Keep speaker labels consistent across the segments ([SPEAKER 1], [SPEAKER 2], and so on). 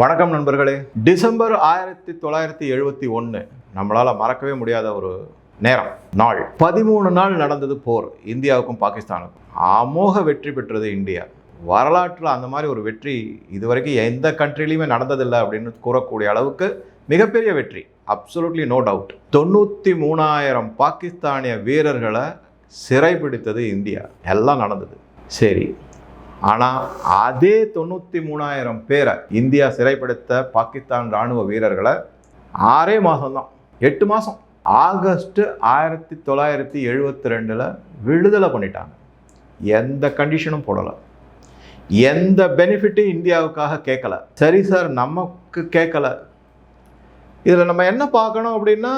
[SPEAKER 1] வணக்கம் நண்பர்களே. டிசம்பர் ஆயிரத்தி தொள்ளாயிரத்தி எழுபத்தி ஒன்று நம்மளால் மறக்கவே முடியாத ஒரு நேரம் நாள். பதிமூணு நாள் நடந்தது போர் இந்தியாவுக்கும் பாகிஸ்தானுக்கும். அமோக வெற்றி பெற்றது இந்தியா. வரலாற்றில் அந்த மாதிரி ஒரு வெற்றி இதுவரைக்கும் எந்த கண்ட்ரிலையுமே நடந்ததில்லை அப்படின்னு கூறக்கூடிய அளவுக்கு மிகப்பெரிய வெற்றி அப்சல்யூட்லி நோ டவுட் தொண்ணூற்றி மூணாயிரம் பாகிஸ்தானிய வீரர்களை சிறைபிடித்தது இந்தியா. எல்லாம் நடந்தது. சரி ஆனால் அதே தொண்ணூற்றி மூணாயிரம் பேரை இந்தியா சிறைப்படுத்த பாகிஸ்தான் இராணுவ வீரர்களை ஆறே மாதம்தான். எட்டு மாதம். ஆகஸ்ட்டு ஆயிரத்தி தொள்ளாயிரத்தி எழுபத்தி ரெண்டில் விடுதலை பண்ணிட்டாங்க. எந்த கண்டிஷனும் போடலை. எந்த பெனிஃபிட்டும் இந்தியாவுக்காக கேட்கல. சரி சார் நமக்கு கேட்கல. இதில் நம்ம என்ன பார்க்கணும் அப்படின்னா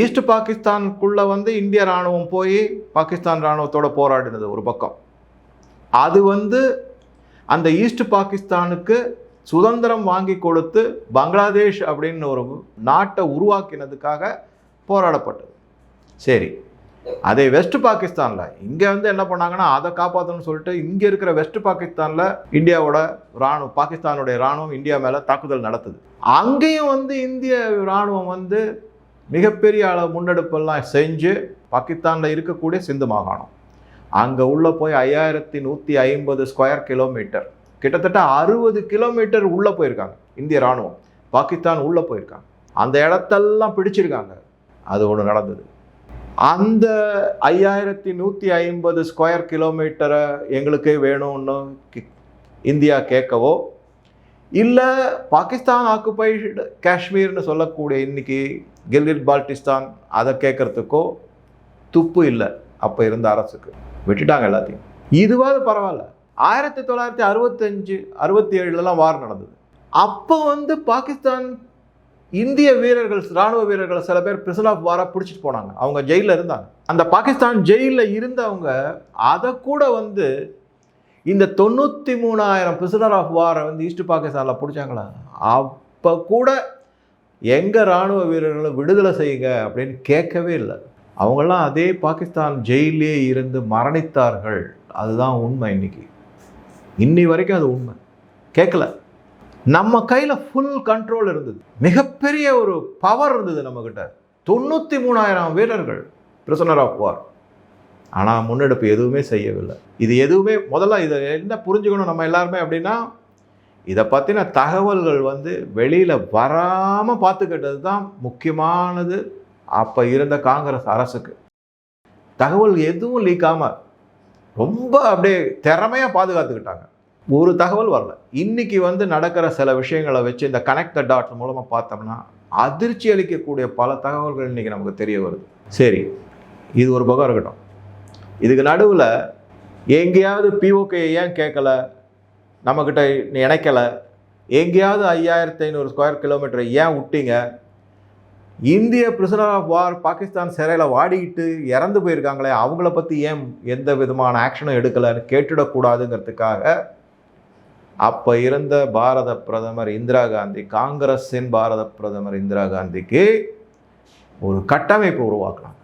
[SPEAKER 1] ஈஸ்ட் பாகிஸ்தானுக்குள்ளே வந்து இந்திய இராணுவம் போய் பாகிஸ்தான் இராணுவத்தோட போராடினது ஒரு பக்கம். அது வந்து அந்த ஈஸ்ட் பாகிஸ்தானுக்கு சுதந்திரம் வாங்கி கொடுத்து பங்களாதேஷ் அப்படின்னு ஒரு நாட்டை உருவாக்கினதுக்காக போராடப்பட்டது. சரி அதே வெஸ்ட் பாகிஸ்தானில் இங்கே வந்து என்ன பண்ணாங்கன்னா அதை காப்பாற்றணும்னு சொல்லிட்டு இங்கே இருக்கிற வெஸ்ட் பாகிஸ்தானில் இந்தியாவோட இராணுவம் பாகிஸ்தானுடைய இராணுவம் இந்தியா மேலே தாக்குதல் நடத்துது. அங்கேயும் வந்து இந்திய இராணுவம் வந்து மிகப்பெரிய அளவு முன்னெடுப்பெல்லாம் செஞ்சு பாகிஸ்தானில் இருக்கக்கூடிய சிந்து மாகாணம். அங்கே உள்ளே போய் ஐயாயிரத்தி நூற்றி ஐம்பது ஸ்கொயர் கிலோமீட்டர் கிட்டத்தட்ட அறுபது கிலோமீட்டர் உள்ளே போயிருக்காங்க இந்திய இராணுவம் பாகிஸ்தான் உள்ளே போயிருக்காங்க. அந்த இடத்தெல்லாம் பிடிச்சிருக்காங்க. அது ஒன்று நடந்தது. அந்த ஐயாயிரத்தி நூற்றி ஐம்பது ஸ்கொயர் கிலோமீட்டரை எங்களுக்கே வேணும்னு இந்தியா கேட்கவோ இல்லை பாகிஸ்தான் ஆக்குபைடு காஷ்மீர்னு சொல்லக்கூடிய இன்னைக்கு கில்கிட் பால்டிஸ்தான் அதை கேட்குறதுக்கோ துப்பு இல்லை அப்போ இருந்த அரசுக்கு. விட்டுட்டாங்க எல்லாத்தையும். இதுவாது பரவாயில்ல. ஆயிரத்தி தொள்ளாயிரத்தி அறுபத்தஞ்சு அறுபத்தி ஏழுலலாம் வார் நடந்தது. அப்போ வந்து பாகிஸ்தான் இந்திய வீரர்கள் ராணுவ வீரர்களை சில பேர் பிரிசன் ஆஃப் வாராக பிடிச்சிட்டு போனாங்க. அவங்க ஜெயிலில் இருந்தாங்க. அந்த பாகிஸ்தான் ஜெயிலில் இருந்தவங்க அதை கூட வந்து இந்த தொண்ணூற்றி மூணாயிரம் பிரிசனர் ஆஃப் வாரை வந்து ஈஸ்ட் பாகிஸ்தானில் பிடிச்சாங்களா? அப்போ கூட எங்கள் இராணுவ வீரர்களை விடுதலை செய்யுங்க அப்படின்னு கேட்கவே இல்லை. அவங்களாம் அதே பாகிஸ்தான் ஜெயிலே இருந்து மரணித்தார்கள். அதுதான் உண்மை இன்னைக்கு. இன்னி வரைக்கும் அது உண்மை. கேட்கல நம்ம கையில் ஃபுல் கண்ட்ரோல் இருந்தது. மிகப்பெரிய ஒரு பவர் இருந்தது நம்மக்கிட்ட தொண்ணூற்றி மூணாயிரம் வீரர்கள் பிரிசனர் ஆஃப் வார் ஆனால் முன்னெடுப்பு எதுவுமே செய்யவில்லை. இது எதுவுமே முதல்ல இதை என்ன புரிஞ்சுக்கணும் நம்ம எல்லாருமே அப்படின்னா இதை பற்றின தகவல்கள் வந்து வெளியில் வராமல் பார்த்துக்கிட்டது தான் முக்கியமானது அப்போ இருந்த காங்கிரஸ் அரசுக்கு. தகவல் எதுவும் லீக்காமல் ரொம்ப அப்படியே திறமையாக பாதுகாத்துக்கிட்டாங்க. ஒரு தகவல் வரல. இன்னைக்கு வந்து நடக்கிற சில விஷயங்களை வச்சு இந்த கனெக்ட் த டாட்ஸ் மூலமாக பார்த்தோம்னா அதிர்ச்சி அளிக்கக்கூடிய பல தகவல்கள் இன்னைக்கு நமக்கு தெரிய வருது. சரி இது ஒரு பக்கம் இருக்கட்டும். இதுக்கு நடுவில் எங்கேயாவது பிஓகே ஏன் கேட்கல? நம்மக்கிட்ட இணைக்கலை? எங்கேயாவது ஐயாயிரத்தி ஐநூறு ஸ்கொயர் கிலோமீட்டரை ஏன் விட்டீங்க? இந்திய பிரிசனர் ஆஃப் வார் பாகிஸ்தான் சிறையில் வாடிக்கிட்டு இறந்து போயிருக்காங்களே அவங்கள பற்றி ஏன் எந்த விதமான ஆக்ஷனும் எடுக்கலைன்னு கேட்டுடக்கூடாதுங்கிறதுக்காக அப்போ இருந்த பாரத பிரதமர் இந்திரா காந்தி காங்கிரஸின் பாரத பிரதமர் இந்திரா காந்திக்கு ஒரு கட்டமைப்பு உருவாக்கினாங்க.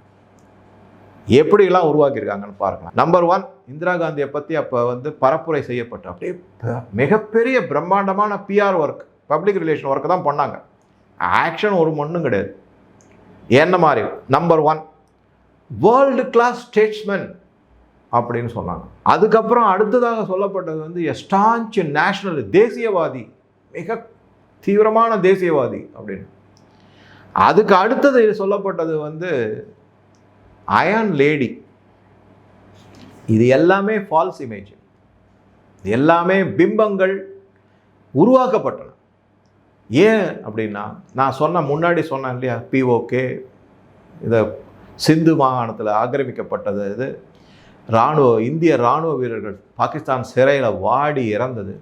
[SPEAKER 1] எப்படிலாம் உருவாக்கியிருக்காங்கன்னு பார்க்கலாம். நம்பர் ஒன் இந்திரா காந்தியை பற்றி அப்போ வந்து பரப்புரை செய்யப்பட்ட அப்படியே மிகப்பெரிய பிரம்மாண்டமான PR work public relation work தான் பண்ணாங்க. ஆக்ஷன் ஒரு மண்ணும் கிடையாது. என்ன மாதிரி? Number one world class statesman அப்படின்னு சொன்னாங்க. அதுக்கப்புறம் அடுத்ததாக சொல்லப்பட்டது வந்து எஸ்டான்ச் நேஷனல் தேசியவாதி மிக தீவிரமான தேசியவாதி அப்படின்னு. அதுக்கு அடுத்தது சொல்லப்பட்டது வந்து அயன் லேடி இது எல்லாமே ஃபால்ஸ் இமேஜ் எல்லாமே பிம்பங்கள் உருவாக்கப்பட்டன. ஏன் அப்படின்னா நான் சொன்ன முன்னாடி சொன்னேன் இல்லையா பிஓகே இதை சிந்து மாகாணத்தில் ஆக்கிரமிக்கப்பட்டது இது. இராணுவ இந்திய இராணுவ வீரர்கள் பாகிஸ்தான் சிறையில் வாடி இறந்தது.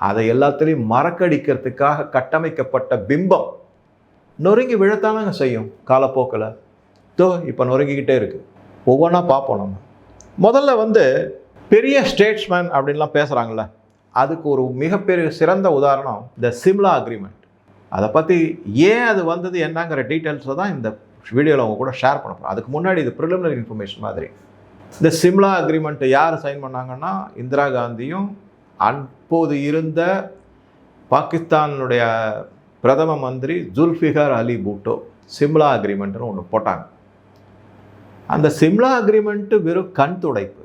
[SPEAKER 1] அதை எல்லாத்துலேயும் மறக்கடிக்கிறதுக்காக கட்டமைக்கப்பட்ட பிம்பம் நொறுங்கி விழத்தானங்க செய்யும் காலப்போக்கில். தோ இப்போ நொறுங்கிக்கிட்டே இருக்குது ஒவ்வொன்றா பார்ப்போம் நம்ம. முதல்ல வந்து பெரிய ஸ்டேட்ஸ்மேன் அப்படின்லாம் பேசுகிறாங்களே அதுக்கு ஒரு மிகப்பெரிய சிறந்த உதாரணம் த சிம்லா அக்ரிமெண்ட் அதை பற்றி ஏன் அது வந்தது என்னங்கிற டீட்டெயில்ஸை தான் இந்த வீடியோவில் அவங்க கூட ஷேர் பண்ண போகிறோம் அதுக்கு முன்னாடி இது ப்ரிலிமினரி இன்ஃபர்மேஷன் மாதிரி. இந்த சிம்லா அக்ரிமெண்ட்டை யார் சைன் பண்ணாங்கன்னா இந்திரா காந்தியும் அப்போது இருந்த பாகிஸ்தானுடைய பிரதம மந்திரி ஜுல்ஃபிகர் அலி பூட்டோ சிம்லா அக்ரிமெண்ட்னு ஒன்று போட்டாங்க. அந்த சிம்லா அக்ரிமெண்ட்டு வெறும் கண் துடைப்பு.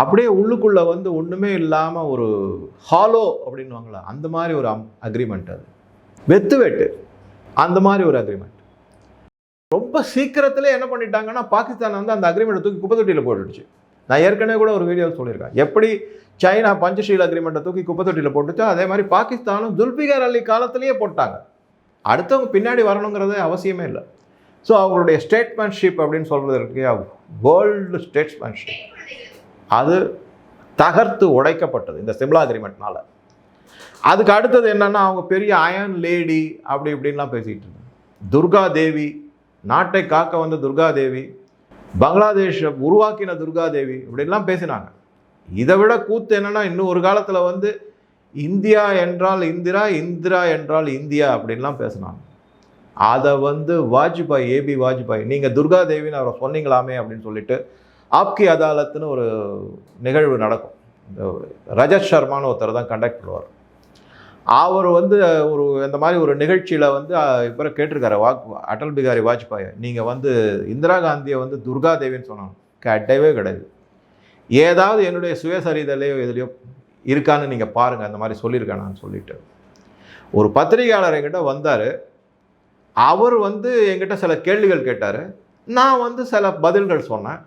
[SPEAKER 1] அப்படியே உள்ளுக்குள்ளே வந்து ஒன்றுமே இல்லாமல் ஒரு ஹாலோ அப்படின்வாங்களா அந்த மாதிரி ஒரு அக்ரிமெண்ட் அது. வெத்து வெட்டு அந்த மாதிரி ஒரு அக்ரிமெண்ட் ரொம்ப சீக்கிரத்தில் என்ன பண்ணிட்டாங்கன்னா பாகிஸ்தான் வந்து அந்த அக்ரிமெண்ட்டை தூக்கி குப்பை தொட்டியில் போட்டுடுச்சு. நான் ஏற்கனவே கூட ஒரு வீடியோ சொல்லியிருக்கேன். எப்படி சைனா பஞ்சஷீல் அக்ரிமெண்ட்டை தூக்கி குப்பை தொட்டியில் போட்டுச்சோ அதே மாதிரி பாகிஸ்தானும் துல்பிகார் அலி காலத்திலேயே போட்டாங்க. அடுத்தவங்க பின்னாடி வரணுங்கிறது அவசியமே இல்லை. ஸோ அவங்களுடைய ஸ்டேட்மேன்ஷிப் அப்படின்னு சொல்கிறது இருக்கு வேர்ல்டு ஸ்டேட்ஸ்மேன்ஷிப் அது தகர்த்து உடைக்கப்பட்டது இந்த சிம்லா அக்ரிமெண்ட்னால அதுக்கு அடுத்தது என்னன்னா அவங்க பெரிய அயன் லேடி அப்படி இப்படின்லாம் பேசிகிட்டு இருந்தாங்க. துர்கா தேவி நாட்டை காக்க வந்த துர்கா தேவி பங்களாதேஷை உருவாக்கின துர்கா தேவி இப்படின்லாம் பேசினாங்க. இதை விட கூத்து என்னென்னா இன்னும் ஒரு காலத்தில் வந்து இந்தியா என்றால் இந்திரா இந்திரா என்றால் இந்தியா அப்படின்லாம் பேசினாங்க. அதை வந்து வாஜ்பாய் ஏபி வாஜ்பாய் நீங்கள் துர்கா தேவின்னு அவரை சொன்னீங்களாமே அப்படின்னு சொல்லிட்டு ஆப்கி அதாலத்துன்னு ஒரு நிகழ்வு நடக்கும். இந்த ரஜத் சர்மான்னு ஒருத்தர் தான் கண்டக்ட் பண்ணுவார். அவர் வந்து ஒரு இந்த மாதிரி ஒரு நிகழ்ச்சியில் வந்து இப்போ கேட்டிருக்காரு வா அடல் பிகாரி வாஜ்பாய். நீங்கள் வந்து இந்திரா காந்தியை வந்து துர்கா தேவின்னு சொன்னாங்க கேட்டவே கிடையாது. ஏதாவது என்னுடைய சுயசரிதலையோ எதுலையோ இருக்கான்னு நீங்கள் பாருங்கள் அந்த மாதிரி சொல்லியிருக்கேன் நான் சொல்லிட்டு. ஒரு பத்திரிகையாளர் என்கிட்ட வந்தார். அவர் வந்து என்கிட்ட சில கேள்விகள் கேட்டார். நான் வந்து சில பதில்கள் சொன்னேன்.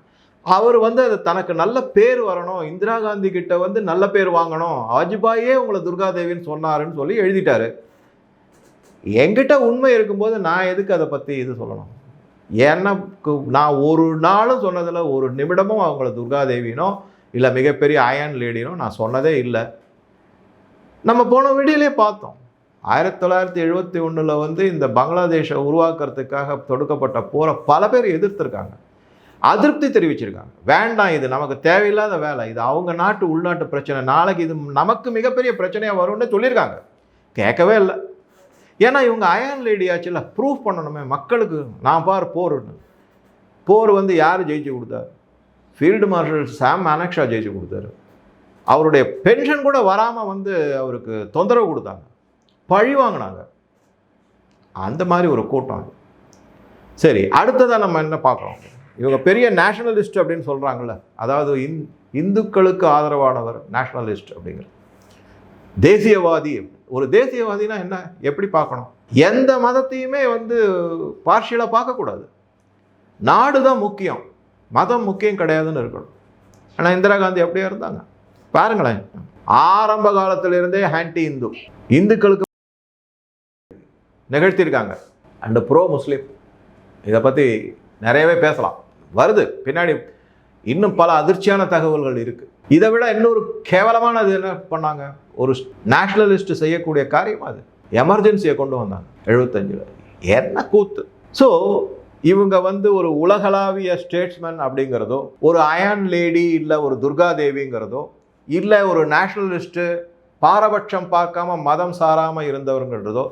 [SPEAKER 1] அவர் வந்து அது தனக்கு நல்ல பேர் வரணும். இந்திரா காந்தி கிட்ட வந்து நல்ல பேர் வாங்கணும். வாஜ்பாயே உங்களை துர்காதேவின்னு சொன்னாருன்னு சொல்லி எழுதிட்டாரு. என்கிட்ட உண்மை இருக்கும்போது நான் எதுக்கு அதை பற்றி இது சொல்லணும்? எனக்கு நான் ஒரு நாளும் சொன்னதில் ஒரு நிமிடமும் அவங்கள துர்காதேவினோ இல்லை மிகப்பெரிய அயன் லேடினோ நான் சொன்னதே இல்லை. நம்ம போன வீடியோலே பார்த்தோம். ஆயிரத்தி தொள்ளாயிரத்தி எழுபத்தி ஒன்றில் வந்து இந்த பங்களாதேஷை உருவாக்குறதுக்காக தொடுக்கப்பட்ட போரை பல பேர் எதிர்த்துருக்காங்க. அதிருப்தி தெரிவிச்சிருக்காங்க. வேண்டாம் இது நமக்கு தேவையில்லாத வேலை. இது அவங்க நாட்டு உள்நாட்டு பிரச்சனை. நாளைக்கு இது நமக்கு மிகப்பெரிய பிரச்சனையாக வரும்னு சொல்லியிருக்காங்க. கேட்கவே இல்லை. ஏன்னா இவங்க அயன் லேடியாச்சுல ப்ரூஃப் பண்ணணுமே. மக்களுக்கு நான் பார் போர்னு போர் வந்து யார் ஜெயிச்சு கொடுத்தாரு? ஃபீல்டு மார்ஷல் சாம் அனக்ஷா ஜெயிச்சு கொடுத்தாரு. அவருடைய பென்ஷன் கூட வராமல் வந்து அவருக்கு தொந்தரவு கொடுத்தாங்க. பழி வாங்கினாங்க. அந்த மாதிரி ஒரு கூட்டம் அது. சரி அடுத்ததாக நம்ம என்ன பார்க்குறோம்? இவங்க பெரிய நேஷனலிஸ்ட் அப்படின்னு சொல்கிறாங்கல்ல அதாவது இந் இந்துக்களுக்கு ஆதரவானவர் நேஷனலிஸ்ட் அப்படிங்கிற. தேசியவாதி ஒரு தேசியவாதினா என்ன? எப்படி பார்க்கணும்? எந்த மதத்தையுமே வந்து பார்ஷியலாக பார்க்கக்கூடாது. நாடு தான் முக்கியம். மதம் முக்கியம் கிடையாதுன்னு இருக்கணும். ஆனால் இந்திரா காந்தி அப்படியே இருந்தாங்க? பாருங்களேன். ஆரம்ப காலத்திலிருந்தே ஆன்டி இந்து இந்துக்களுக்கு நிகழ்த்தியிருக்காங்க. அண்டு ப்ரோ முஸ்லீம் இதை பற்றி நிறையவே பேசலாம். வருது. பின்னாடி இன்னும் பல அதிர்ச்சியான தகவல்கள் இருக்குது இதை விட இன்னொரு கேவலமானது என்ன பண்ணாங்க? ஒரு நேஷனலிஸ்ட் செய்யக்கூடிய காரியம் அது. எமர்ஜென்சியை கொண்டு வந்தாங்க எழுபத்தஞ்சில் என்ன கூத்து? ஸோ இவங்க வந்து ஒரு உலகளாவிய ஸ்டேட்ஸ்மேன் அப்படிங்கிறதோ ஒரு அயன் லேடி இல்லை ஒரு துர்கா தேவிங்கிறதோ இல்லை ஒரு நேஷனலிஸ்ட்டு பாரபட்சம் பார்க்காம மதம் சாராமல் இருந்தவருங்கிறதோ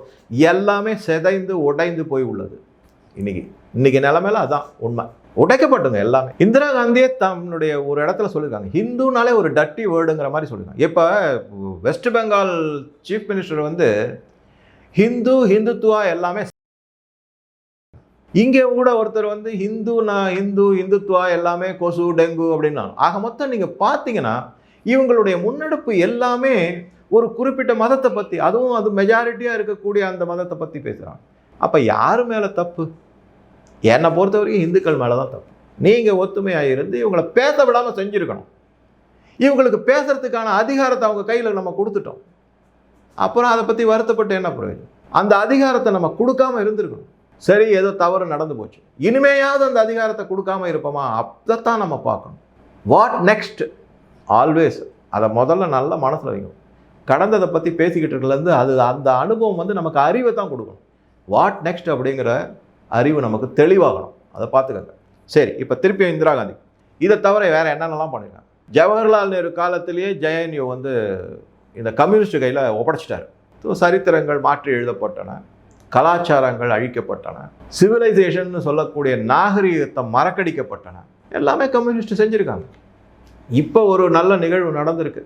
[SPEAKER 1] எல்லாமே சிதைந்து உடைந்து போய் உள்ளது. இன்னைக்கு இன்னைக்கு நிலமையில அதான் உண்மை. உடைக்கப்பட்டுங்க எல்லாமே. இந்திரா காந்தியே தன்னுடைய ஒரு இடத்துல சொல்லியிருக்காங்க. ஹிந்துனாலே ஒரு டட்டி வேர்டுங்கிற மாதிரி சொல்லியிருக்காங்க. இப்போ வெஸ்ட் பெங்கால் சீஃப் மினிஸ்டர் வந்து ஹிந்து ஹிந்துத்துவா எல்லாமே இங்கே கூட ஒருத்தர் வந்து ஹிந்து நான் ஹிந்து இந்துத்துவா எல்லாமே கொசு டெங்கு அப்படின்னா ஆக மொத்தம் நீங்கள் பார்த்தீங்கன்னா இவங்களுடைய முன்னெடுப்பு எல்லாமே ஒரு குறிப்பிட்ட மதத்தை பற்றி அதுவும் அது மெஜாரிட்டியாக இருக்கக்கூடிய அந்த மதத்தை பற்றி பேசுகிறாங்க அப்போ யார் மேலே தப்பு? என்னை பொறுத்த வரைக்கும் இந்துக்கள் மேலே தான் தப்பு. நீங்கள் ஒத்துமையாக இருந்து இவங்களை பேச விடாமல் செஞ்சுருக்கணும். இவங்களுக்கு பேசுகிறதுக்கான அதிகாரத்தை அவங்க கையில் நம்ம கொடுத்துட்டோம். அப்புறம் அதை பற்றி வருத்தப்பட்டு என்ன பிரயோஜனம்? அந்த அதிகாரத்தை நம்ம கொடுக்காம இருந்திருக்கணும். சரி ஏதோ தவறு நடந்து போச்சு. இனிமேயாவது அந்த அதிகாரத்தை கொடுக்காம இருப்போமா? அதைத்தான் நம்ம பார்க்கணும். வாட் நெக்ஸ்ட் ஆல்வேஸ் அதை முதல்ல நல்ல மனசில் வைக்கணும் கடந்ததை பற்றி பேசிக்கிட்டு இருக்கிறதுலேருந்து அது அந்த அனுபவம் வந்து நமக்கு அறிவை தான் கொடுக்கணும். வாட் நெக்ஸ்ட் அப்படிங்கிற அறிவு நமக்கு தெளிவாகணும். அதை பார்த்துக்கங்க. சரி இப்போ திருப்பியும் இந்திரா காந்தி. இதை தவிர வேறு என்னென்னலாம் பண்ணியிருக்காங்க ஜவஹர்லால் நேரு காலத்திலேயே ஜெயன்யூ வந்து இந்த கம்யூனிஸ்ட் கையில் ஒப்படைச்சிட்டாரு. ஸோ சரித்திரங்கள் மாற்றி எழுதப்பட்டன. கலாச்சாரங்கள் அழிக்கப்பட்டன. சிவிலைசேஷன் சொல்லக்கூடிய நாகரிகத்தை மறக்கடிக்கப்பட்டன. எல்லாமே கம்யூனிஸ்ட் செஞ்சுருக்காங்க. இப்போ ஒரு நல்ல நிகழ்வு நடந்திருக்கு.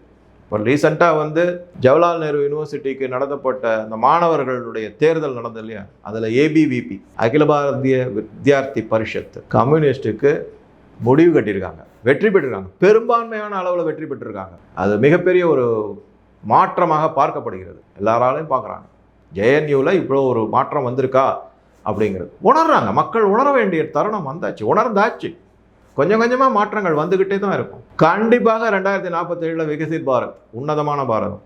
[SPEAKER 1] இப்போ ரீசெண்டாக வந்து ஜவஹர்லால் நேரு யூனிவர்சிட்டிக்கு நடத்தப்பட்ட அந்த மாணவர்களுடைய தேர்தல் நடந்தது இல்லையா? அதில் ஏபிவிபி அகில பாரதிய வித்யார்த்தி பரிஷத் கம்யூனிஸ்ட்டுக்கு முடிவு கட்டியிருக்காங்க. வெற்றி பெற்றிருக்காங்க. பெரும்பான்மையான அளவில் வெற்றி பெற்றிருக்காங்க. அது மிகப்பெரிய ஒரு மாற்றமாக பார்க்கப்படுகிறது. எல்லாராலையும் பார்க்குறாங்க. ஜேஎன்யூவில் இவ்வளோ ஒரு மாற்றம் வந்திருக்கா? அப்படிங்கிறது. உணர்றாங்க. மக்கள் உணர வேண்டிய தருணம் வந்தாச்சு. உணர்ந்தாச்சு. கொஞ்சம் கொஞ்சமாக மாற்றங்கள் வந்துக்கிட்டே தான் இருக்கும். கண்டிப்பாக ரெண்டாயிரத்தி நாற்பத்தேழில் விகசித் பாரத் உன்னதமான பாரதம்.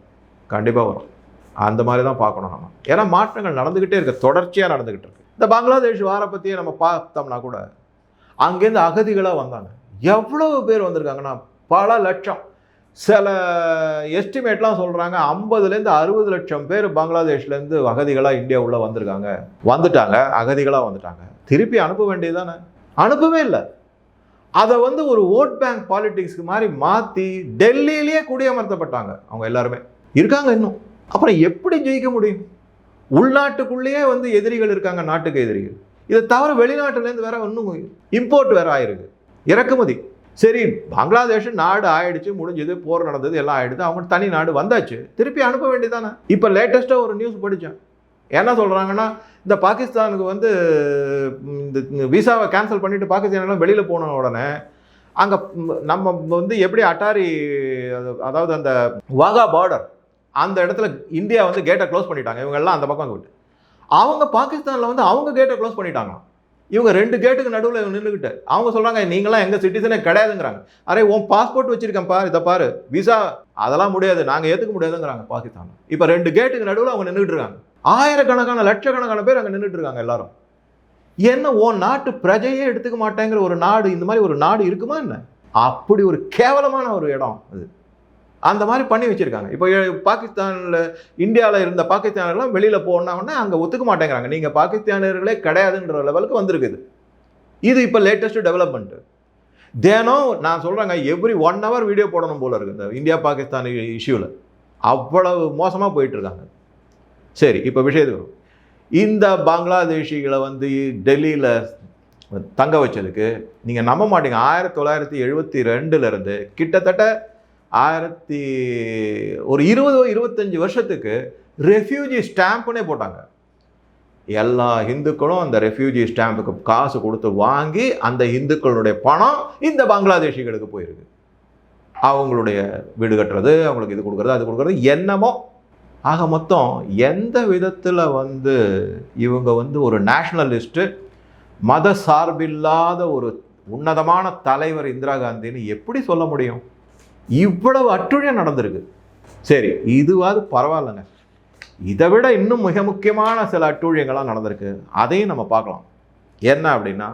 [SPEAKER 1] கண்டிப்பாக வரும். அந்த மாதிரி தான் பார்க்கணும் நம்ம. ஏன்னா மாற்றங்கள் நடந்துக்கிட்டே இருக்கு. தொடர்ச்சியாக நடந்துக்கிட்டு இருக்கு. இந்த பங்களாதேஷ் வார பற்றியே நம்ம பார்த்தோம்னா கூட அங்கேருந்து அகதிகளாக வந்தாங்க. எவ்வளவு பேர் வந்திருக்காங்கன்னா பல லட்சம். சில எஸ்டிமேட்லாம் சொல்கிறாங்க ஐம்பதுலேருந்து அறுபது லட்சம் பேர் பங்களாதேஷ்லேருந்து அகதிகளாக இந்தியா உள்ளே வந்திருக்காங்க. வந்துட்டாங்க அகதிகளாக வந்துட்டாங்க. திருப்பி அனுப்ப வேண்டியது தானே? அனுப்பவே இல்லை. அதை வந்து ஒரு ஓட் பேங்க் பாலிடிக்ஸ்க்கு மாதிரி மாற்றி டெல்லியிலேயே குடியமர்த்தப்பட்டாங்க. அவங்க எல்லாருமே. இருக்காங்க இன்னும். அப்புறம் எப்படி ஜெயிக்க முடியும்? உள்நாட்டுக்குள்ளேயே வந்து எதிரிகள் இருக்காங்க நாட்டுக்கு எதிரிகள். இதை தவிர வெளிநாட்டுலேருந்து வேற ஒன்றும் இம்போர்ட் வேற ஆயிருக்கு. இறக்குமதி. சரி பங்களாதேஷ் நாடு ஆயிடுச்சு முடிஞ்சது போர் நடந்தது எல்லாம் ஆயிடுது. அவங்க தனி நாடு வந்தாச்சு. திருப்பி அனுப்ப வேண்டியதானே இப்போ லேட்டஸ்ட்டாக ஒரு நியூஸ் படித்தேன். என்ன சொல்கிறாங்கன்னா இந்த பாகிஸ்தானுக்கு வந்து இந்த விசாவை கேன்சல் பண்ணிவிட்டு பாகிஸ்தானெல்லாம் வெளியில் போன உடனே அங்கே நம்ம வந்து எப்படி அட்டாரி அதாவது அந்த வாகா பார்டர் அந்த இடத்துல இந்தியா வந்து கேட்டை க்ளோஸ் பண்ணிட்டாங்க. இவங்கெல்லாம் அந்த பக்கம் விட்டு அவங்க பாகிஸ்தானில் வந்து அவங்க கேட்டை க்ளோஸ் பண்ணிட்டாங்க இவங்க ரெண்டு கேட்டுக்கு நடுவில் இவங்க நின்றுக்கிட்டு அவங்க சொல்கிறாங்க நீங்களாம் எங்கள் சிட்டிசனே கிடையாதுங்கிறாங்க. அரே உன் பாஸ்போர்ட் வச்சிருக்கேன்ப்பா இதை பாரு. விசா அதெல்லாம் முடியாது. நாங்கள் ஏற்றுக்க முடியாதுங்கிறாங்க பாகிஸ்தான். இப்போ ரெண்டு கேட்டுக்கு நடுவில் அவங்க நின்றுட்டு இருக்காங்க. ஆயிரக்கணக்கான லட்சக்கணக்கான பேர் அங்கே நின்றுட்டு இருக்காங்க எல்லாரும். என்ன உன் நாட்டு பிரஜையே எடுத்துக்க மாட்டேங்கிற ஒரு நாடு இந்த மாதிரி ஒரு நாடு இருக்குமா என்ன? அப்படி ஒரு கேவலமான ஒரு இடம் அது. அந்த மாதிரி பண்ணி வச்சுருக்காங்க. இப்போ பாகிஸ்தானில் இந்தியாவில் இருந்த பாகிஸ்தானர்லாம் வெளியில் போனாங்கன்னா அங்கே ஒத்துக்க மாட்டேங்கிறாங்க. நீங்கள் பாகிஸ்தானியர்களே கிடையாதுன்ற லெவலுக்கு வந்திருக்குது. இது இப்போ லேட்டஸ்ட்டு டெவலப்மெண்ட்டு தினம் நான் சொல்கிறேங்க எவ்ரி ஒன் ஹவர் வீடியோ போடணும் போல இருக்குது இந்த இந்தியா பாகிஸ்தான் இஷ்யூவில் அவ்வளவு மோசமாக போயிட்டுருக்காங்க சரி இப்போ விஷயத்துக்கு வரும். இந்த பங்களாதேஷிகளை வந்து டெல்லியில் தங்க வச்சதுக்கு நீங்கள் நம்ப மாட்டீங்க. ஆயிரத்தி தொள்ளாயிரத்தி எழுபத்தி ரெண்டுலேருந்து கிட்டத்தட்ட ஆயிரத்தி ஒரு இருபது இருபத்தஞ்சி வருஷத்துக்கு ரெஃப்யூஜி ஸ்டாம்ப்னே போட்டாங்க. எல்லா இந்துக்களும் அந்த ரெஃப்யூஜி ஸ்டாம்புக்கு காசு கொடுத்து வாங்கி அந்த இந்துக்களுடைய பணம் இந்த பங்களாதேஷிகளுக்கு போயிருக்கு. அவங்களுடைய வீடு கட்டுறது அவங்களுக்கு இது கொடுக்குறது அது கொடுக்குறது என்னமோ. ஆக மொத்தம் எந்த விதத்தில் வந்து இவங்க வந்து ஒரு நேஷ்னலிஸ்ட்டு மத சார்பில்லாத ஒரு உன்னதமான தலைவர் இந்திரா காந்தின்னு எப்படி சொல்ல முடியும்? இவ்வளவு அட்டுழியம் நடந்திருக்கு. சரி இதுவாது பரவாயில்லைங்க. இதை விட இன்னும் மிக முக்கியமான சில அட்டூழியங்கள்லாம் நடந்திருக்கு. அதையும் நம்ம பார்க்கலாம். என்ன அப்படின்னா